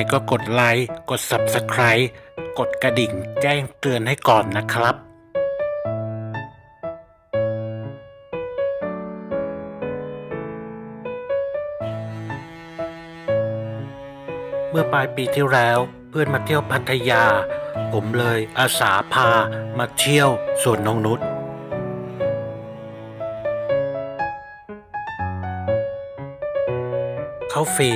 ไงก็กดไลค์ กด Subscribe กดกระดิ่งแจ้งเตือนให้ก่อนนะครับเมื่อปลายปีที่แล้วเพื่อนมาเที่ยวพัทยา ผมเลยอาสาพามาเที่ยวสวนนงนุษเข้าฟรี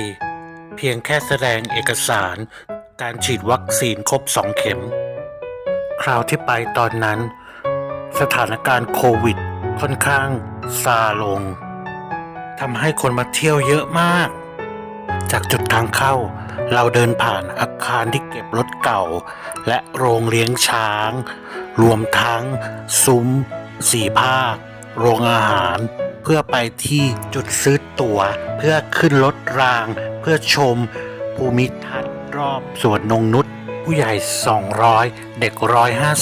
เพียงแค่แสดงเอกสาร การฉีดวัคซีนครบสองเข็ม คราวที่ไปตอนนั้น สถานการณ์โควิดค่อนข้างซาลงทำให้คนมาเที่ยวเยอะมาก จากจุดทางเข้าเราเดินผ่านอาคารที่เก็บรถเก่า และโรงเลี้ยงช้าง รวมทั้งซุ้ม สีภาค โรงอาหาร เพื่อไปที่จุดซื้อตั๋ว เพื่อขึ้นรถราง เพื่อชมภูมิทัศน์รอบสวนนงนุษย์ผู้ใหญ่ 200 เด็ก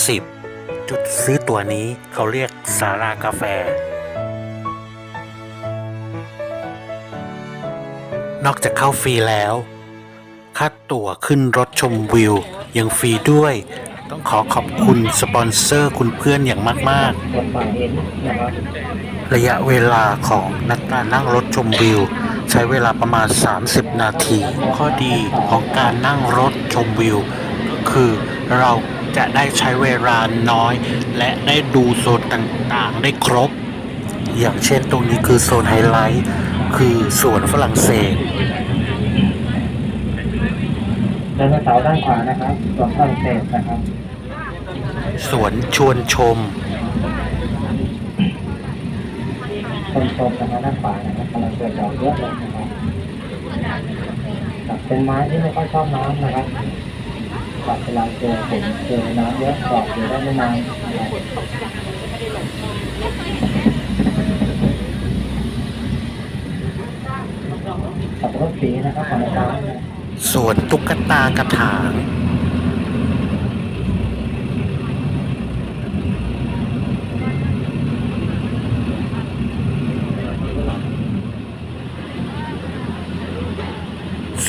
150 จุดซื้อตั๋วนี้เขาเรียกสารากาแฟ นอกจากเข้าฟรีแล้วค่าตั๋วขึ้นรถชมวิว ยังฟรีด้วย ต้องขอขอบคุณสปอนเซอร์คุณเพื่อนอย่างมากมายเองนะครับๆ ระยะเวลาของนักการนั่งรถชมวิว ใช้เวลาประมาณ 30 นาที ข้อดีของการนั่งรถชมวิว ก็คือเราจะได้ใช้เวลาน้อย และได้ดูโซนต่างๆ ได้ครบ อย่างเช่นตรงนี้คือโซนไฮไลท์คือสวนฝรั่งเศสไดโนเสาร์ด้านขวานะครับส่วนฝรั่งเศสนะครับ สวนชวนชม คนชมนะครับด้านขวานะครับกำลังเกิดดอกเยอะเลยนะครับกับเป็นไม้ที่ไม่ค่อยชอบน้ำนะครับกับเวลาเจอฝนเจอน้ำเยอะดอกอยู่ได้ไม่นานนะครับขับรถสีนะครับของร้านนะสวนตุ๊กตากระถาง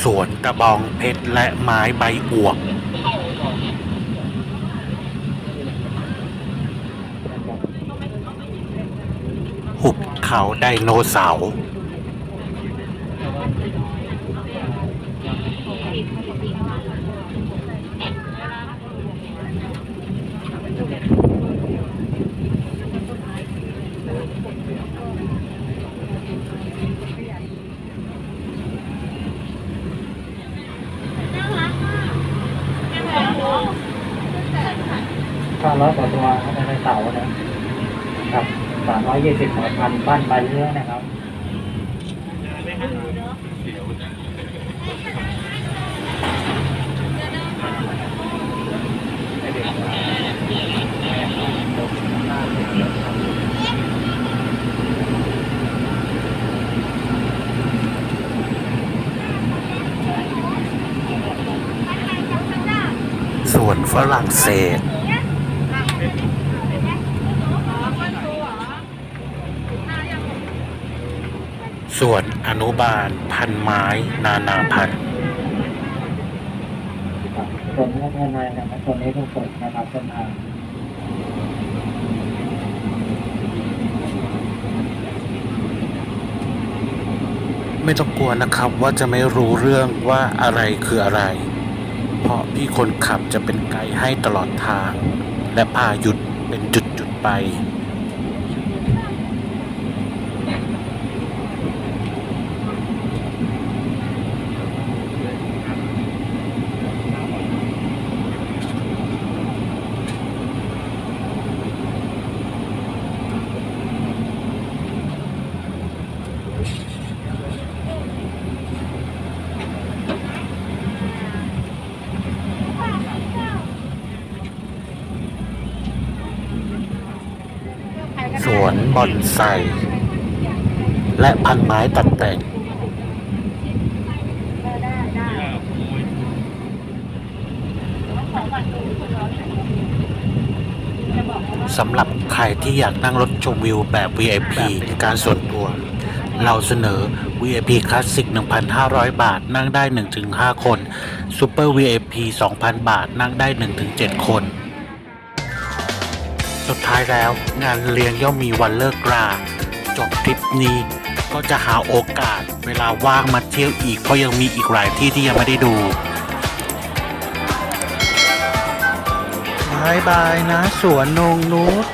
สวนตะบองเพชรและไม้ใบอวบหุบเขาไดโนเสาร์ ห้าร้อยกว่าตัวในเสานะครับสามร้อยยี่สิบหัวพันบ้านใบเนื้อนะครับส่วนฝรั่งเศส ส่วนอนุบาลพันไม้นานาพันธุ์ครับส่วนนี้ภายในนะครับส่วนนี้ทุกคนนะครับเป็นทางไม่ต้องกลัวนะครับว่าจะไม่รู้เรื่องว่าอะไรคืออะไร เพราะพี่คนขับจะเป็นไกด์ให้ตลอดทาง และพาหยุดเป็นจุดๆไป ส วนบอนไซและพันไม้ตัดแต่ง สำหรับใครที่อยากนั่งรถชมวิวแบบ VIP การส่วนตัว เราเสนอ VIP Classic 1,500 บาทนั่งได้ 1-5 คน Super VIP 2,000 บาทนั่งได้ 1-7 คน สุดท้ายแล้วงานเลี้ยงย่อมมีวันเลิกรา จบทริปนี้ก็จะหาโอกาสเวลาว่างมาเที่ยวอีก เพราะยังมีอีกหลายที่ที่ยังไม่ได้ดูบายบายนะ สวนนงนุช